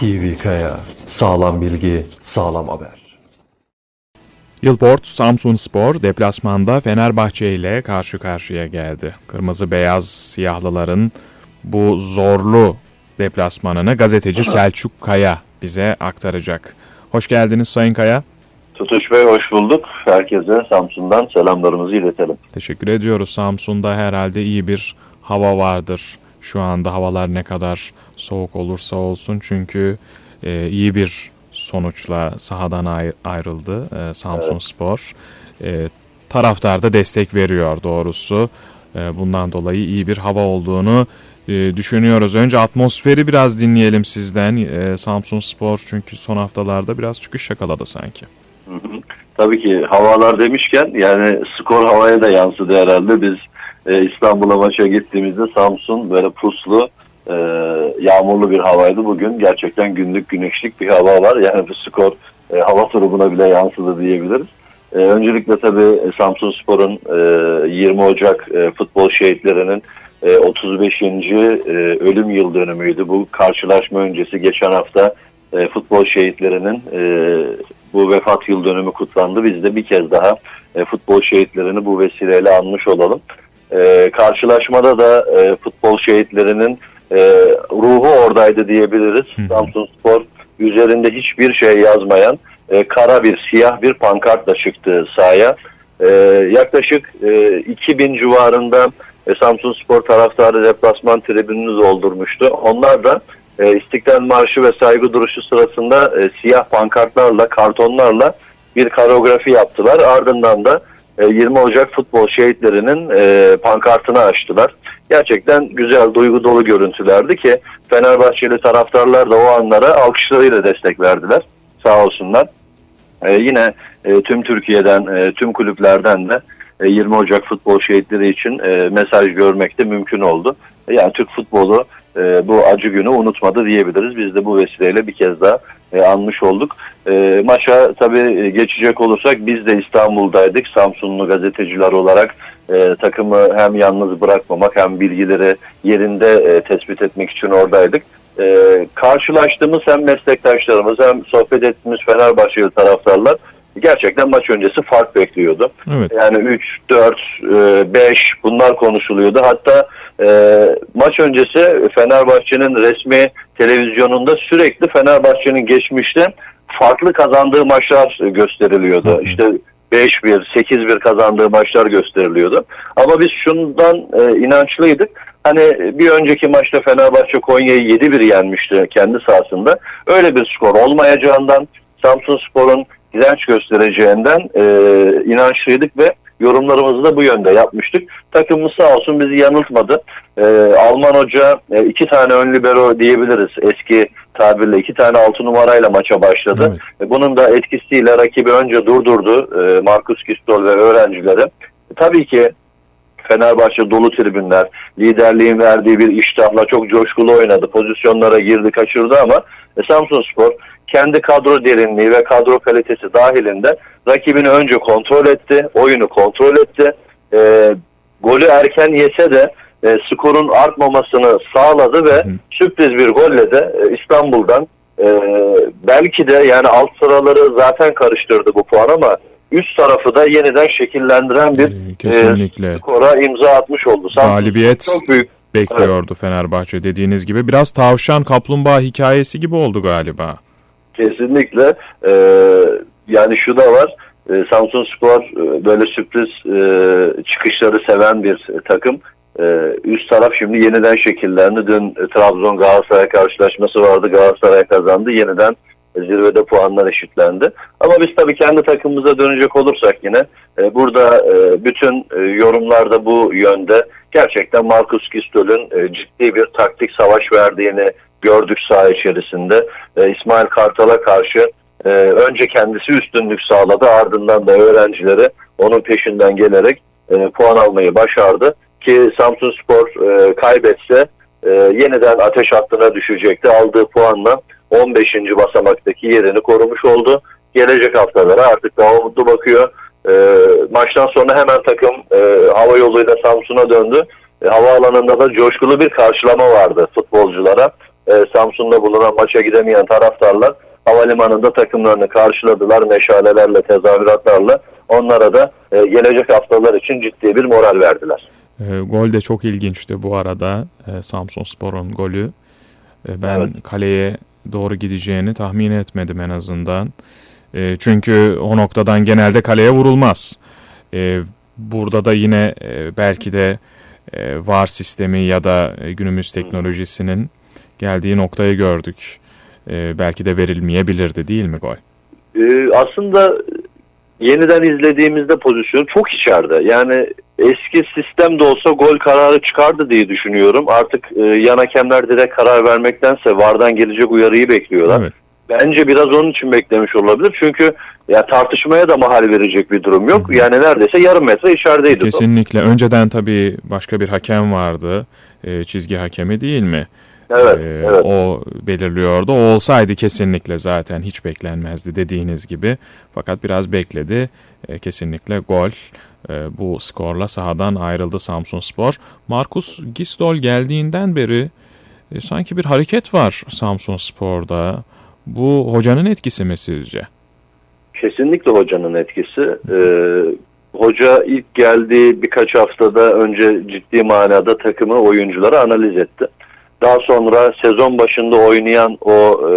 TV Kaya. Sağlam bilgi, sağlam haber. Yılport Samsun Spor deplasmanda Fenerbahçe ile karşı karşıya geldi. Kırmızı beyaz siyahlıların bu zorlu deplasmanını gazeteci Selçuk Kaya bize aktaracak. Hoş geldiniz Sayın Kaya. Tutuş Bey hoş bulduk. Herkese Samsun'dan selamlarımızı iletelim. Teşekkür ediyoruz. Samsun'da herhalde iyi bir hava vardır. Şu anda havalar ne kadar soğuk olursa olsun çünkü e, iyi bir sonuçla sahadan ay- ayrıldı e, Samsun Spor. E, taraftar da destek veriyor doğrusu. E, bundan dolayı iyi bir hava olduğunu e, düşünüyoruz. Önce atmosferi biraz dinleyelim sizden. E, Samsun Spor çünkü son haftalarda biraz çıkış yakaladı sanki. Tabii ki havalar demişken yani skor havaya da yansıdı herhalde. Biz e, İstanbul'a maça gittiğimizde Samsun böyle puslu, e, yağmurlu bir havaydı. Bugün gerçekten günlük güneşlik bir hava var. Yani bu skor e, hava turubuna bile yansıdı diyebiliriz. E, öncelikle tabii Samsun Spor'un e, 20 Ocak futbol şehitlerinin e, 35. e, ölüm yıl dönümüydü. Bu karşılaşma öncesi geçen hafta futbol şehitlerinin bu vefat yıl dönümü kutlandı. Biz de bir kez daha futbol şehitlerini bu vesileyle anmış olalım. E, karşılaşmada da e, futbol şehitlerinin e, ruhu oradaydı diyebiliriz. hı. Samsun Spor üzerinde hiçbir şey yazmayan e, kara bir siyah bir pankartla çıktı sahaya. E, yaklaşık e, 2000 civarında e, Samsun Spor taraftarı deplasman tribününü doldurmuştu. Onlar da e, İstiklal Marşı ve saygı duruşu sırasında e, siyah pankartlarla, kartonlarla bir koreografi yaptılar. Ardından da 20 Ocak futbol şehitlerinin e, pankartını açtılar. Gerçekten güzel, duygu dolu görüntülerdi ki Fenerbahçeli taraftarlar da o anlara alkışlarıyla destek verdiler. Sağ olsunlar. E, yine e, tüm Türkiye'den, e, tüm kulüplerden de e, 20 Ocak futbol şehitleri için e, mesaj görmek de mümkün oldu. E, Yani Türk futbolu e, bu acı günü unutmadı diyebiliriz. Biz de bu vesileyle bir kez daha e, anmış olduk. E, maça tabii e, geçecek olursak biz de İstanbul'daydık. Samsunlu gazeteciler olarak e, takımı hem yalnız bırakmamak hem bilgileri yerinde e, tespit etmek için oradaydık. E, karşılaştığımız hem meslektaşlarımız hem sohbet ettiğimiz Fenerbahçeli taraftarlar gerçekten maç öncesi fark bekliyordu. Evet. Yani 3, 4, 5 bunlar konuşuluyordu. Hatta e, maç öncesi Fenerbahçe'nin resmi televizyonunda sürekli Fenerbahçe'nin geçmişte farklı kazandığı maçlar gösteriliyordu. Hı hı. İşte 5-1, 8-1 kazandığı maçlar gösteriliyordu. Ama biz şundan e, inançlıydık. Hani bir önceki maçta Fenerbahçe Konya'yı 7-1 yenmişti kendi sahasında. Öyle bir skor olmayacağından Samsun Spor'un direnç göstereceğinden e, inançlıydık ve yorumlarımızı da bu yönde yapmıştık. Takımımız sağ olsun bizi yanıltmadı. E, Alman hoca e, iki tane ön libero diyebiliriz. Eski tabirle iki tane altı numarayla maça başladı. Evet. E, Bunun da etkisiyle rakibi önce durdurdu e, Markus Gistol ve öğrencileri. E, tabii ki Fenerbahçe dolu tribünler, liderliğin verdiği bir iştahla çok coşkulu oynadı. Pozisyonlara girdi, kaçırdı ama e, Samsun Spor kendi kadro derinliği ve kadro kalitesi dahilinde rakibini önce kontrol etti, oyunu kontrol etti. E, golü erken yese de e, skorun artmamasını sağladı ve hı. sürpriz bir golle de e, İstanbul'dan e, belki de yani alt sıraları zaten karıştırdı bu puan ama üst tarafı da yeniden şekillendiren bir Ee, Kesinlikle. skora imza atmış oldu. Galibiyet çok büyük. bekliyordu Fenerbahçe dediğiniz gibi. Biraz tavşan kaplumbağa hikayesi gibi oldu galiba. Kesinlikle. Ee, yani şu da var. Ee, Samsun Spor e, böyle sürpriz e, çıkışları seven bir e, takım. Ee, üst taraf şimdi yeniden şekillendi. Dün e, Trabzon Galatasaray karşılaşması vardı. Galatasaray kazandı. Yeniden e, zirvede puanlar eşitlendi. Ama biz tabii kendi takımımıza dönecek olursak yine e, burada e, bütün e, yorumlarda bu yönde gerçekten Markus Gistol'ün e, ciddi bir taktik savaş verdiğini gördük saha içerisinde. E, İsmail Kartal'a karşı e, önce kendisi üstünlük sağladı ardından da öğrencileri onun peşinden gelerek e, puan almayı başardı. Ki Samsun Spor e, kaybetse e, yeniden ateş hattına düşecekti. Aldığı puanla 15. basamaktaki yerini korumuş oldu. Gelecek haftalara artık daha umutlu bakıyor. E, maçtan sonra hemen takım e, hava yoluyla Samsun'a döndü. E, havaalanında da coşkulu bir karşılama vardı futbolculara. E, Samsun'da bulunan maça gidemeyen taraftarlar havalimanında takımlarını karşıladılar meşalelerle, tezahüratlarla. Onlara da e, gelecek haftalar için ciddi bir moral verdiler. E, gol de çok ilginçti bu arada. E, Samsun Spor'un golü. E, ben Evet. kaleye doğru gideceğini tahmin etmedim en azından. E, çünkü o noktadan genelde kaleye vurulmaz. E, burada da yine e, belki de e, VAR sistemi ya da e, günümüz teknolojisinin geldiği noktayı gördük. E, belki de verilmeyebilirdi değil mi gol? Ee, aslında yeniden izlediğimizde pozisyon çok içeride. Yani eski sistem de olsa gol kararı çıkardı diye düşünüyorum. Artık e, yan hakemler direkt karar vermektense VAR'dan gelecek uyarıyı bekliyorlar. Evet. Bence biraz onun için beklemiş olabilir. Çünkü ya tartışmaya da mahal verecek bir durum yok. Hı hı. Yani neredeyse yarım metre içerideydi top. Kesinlikle. Önceden tabii başka bir hakem vardı. E, çizgi hakemi değil mi? Evet, Ee, evet. O belirliyordu. O olsaydı kesinlikle zaten hiç beklenmezdi dediğiniz gibi. Fakat biraz bekledi. Ee, kesinlikle gol. Ee, bu skorla sahadan ayrıldı Samsun Spor. Markus Gisdol geldiğinden beri e, sanki bir hareket var Samsun Spor'da. Bu hocanın etkisi mi sizce? Kesinlikle hocanın etkisi. Ee, hoca ilk geldiği birkaç haftada önce ciddi manada takımı oyuncuları analiz etti. Daha sonra sezon başında oynayan o e,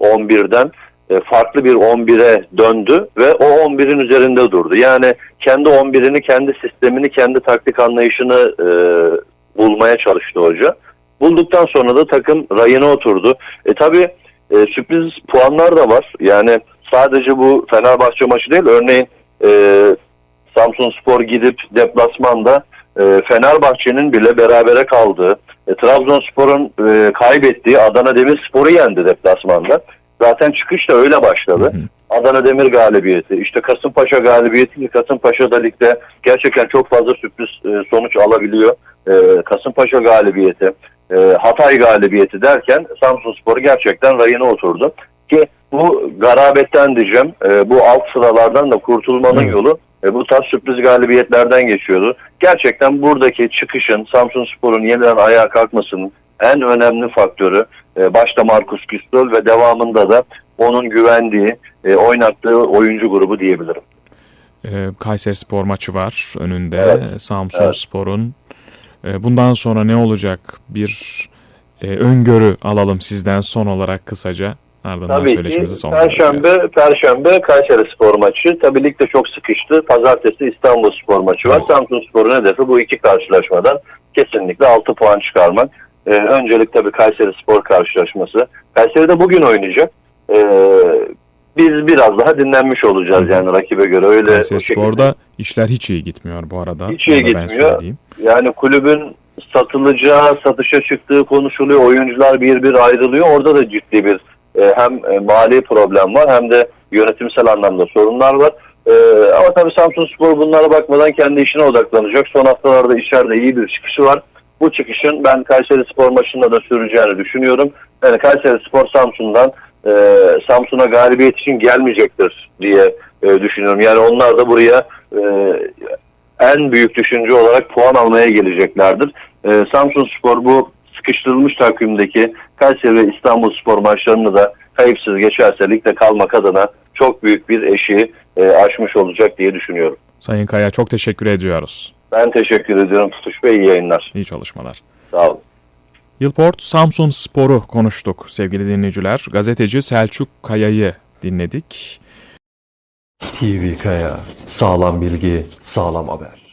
11'den e, farklı bir 11'e döndü ve o 11'in üzerinde durdu. Yani kendi 11'ini, kendi sistemini, kendi taktik anlayışını e, bulmaya çalıştı hoca. Bulduktan sonra da takım rayına oturdu. E tabi e, sürpriz puanlar da var. Yani sadece bu Fenerbahçe maçı değil. Örneğin e, Samsun Spor gidip deplasmanda e, Fenerbahçe'nin bile berabere kaldığı, e, Trabzonspor'un e, kaybettiği Adana Demirspor'u yendi deplasmanda. Zaten çıkış da öyle başladı. Hı hı. Adana Demir galibiyeti, işte Kasımpaşa galibiyeti ki Kasımpaşa da ligde gerçekten çok fazla sürpriz e, sonuç alabiliyor. E, Kasımpaşa galibiyeti, e, Hatay galibiyeti derken Samsun Spor gerçekten rayına oturdu. Ki bu garabetten diyeceğim, e, bu alt sıralardan da kurtulmanın Evet. yolu e, bu tarz sürpriz galibiyetlerden geçiyordu. Gerçekten buradaki çıkışın Samsun Spor'un yeniden ayağa kalkmasının en önemli faktörü e, başta Markus Gistol ve devamında da onun güvendiği, e, oynattığı oyuncu grubu diyebilirim. Ee, Kayseri Spor maçı var önünde. Evet. Samsun Evet. Spor'un. Ee, bundan sonra ne olacak? Bir e, öngörü alalım sizden son olarak kısaca. Ardından Tabii ki söyleşimizi sonlandıracağız. Perşembe, Perşembe Kayseri Spor maçı. Tabii lig de çok sıkıştı. Pazartesi İstanbul Spor maçı var. Evet. Samsun Spor'un hedefi bu iki karşılaşmadan kesinlikle 6 puan çıkarmak. Ee, öncelik tabii Kayseri Spor karşılaşması. Kayseri de bugün oynayacak. Ee, biz biraz daha dinlenmiş olacağız Hı yani rakibe göre. Öyle Kayseri. Spor'da işler hiç iyi gitmiyor bu arada. Hiç iyi gitmiyor. Yani kulübün satılacağı, satışa çıktığı konuşuluyor. Oyuncular bir bir ayrılıyor. Orada da ciddi bir e, hem e, mali problem var hem de yönetimsel anlamda sorunlar var. E, ama tabii Samsun Spor bunlara bakmadan kendi işine odaklanacak. Son haftalarda içeride iyi bir çıkışı var. Bu çıkışın ben Kayseri Spor maçında da süreceğini düşünüyorum. Yani Kayseri Spor Samsun'dan e, Samsun'a galibiyet için gelmeyecektir diye e, düşünüyorum. Yani onlar da buraya e, en büyük düşünce olarak puan almaya geleceklerdir. Ee, Samsun Spor bu sıkıştırılmış takvimdeki Kayseri ve İstanbul Spor maçlarını da kayıpsız geçerse ligde kalmak adına çok büyük bir eşiği e, aşmış olacak diye düşünüyorum. Sayın Kaya çok teşekkür ediyoruz. Ben teşekkür ediyorum Tutuş Bey. iyi yayınlar. İyi çalışmalar. Sağ olun. Yılport Samsun Spor'u konuştuk sevgili dinleyiciler. Gazeteci Selçuk Kaya'yı dinledik. TV Kaya. Sağlam bilgi, sağlam haber.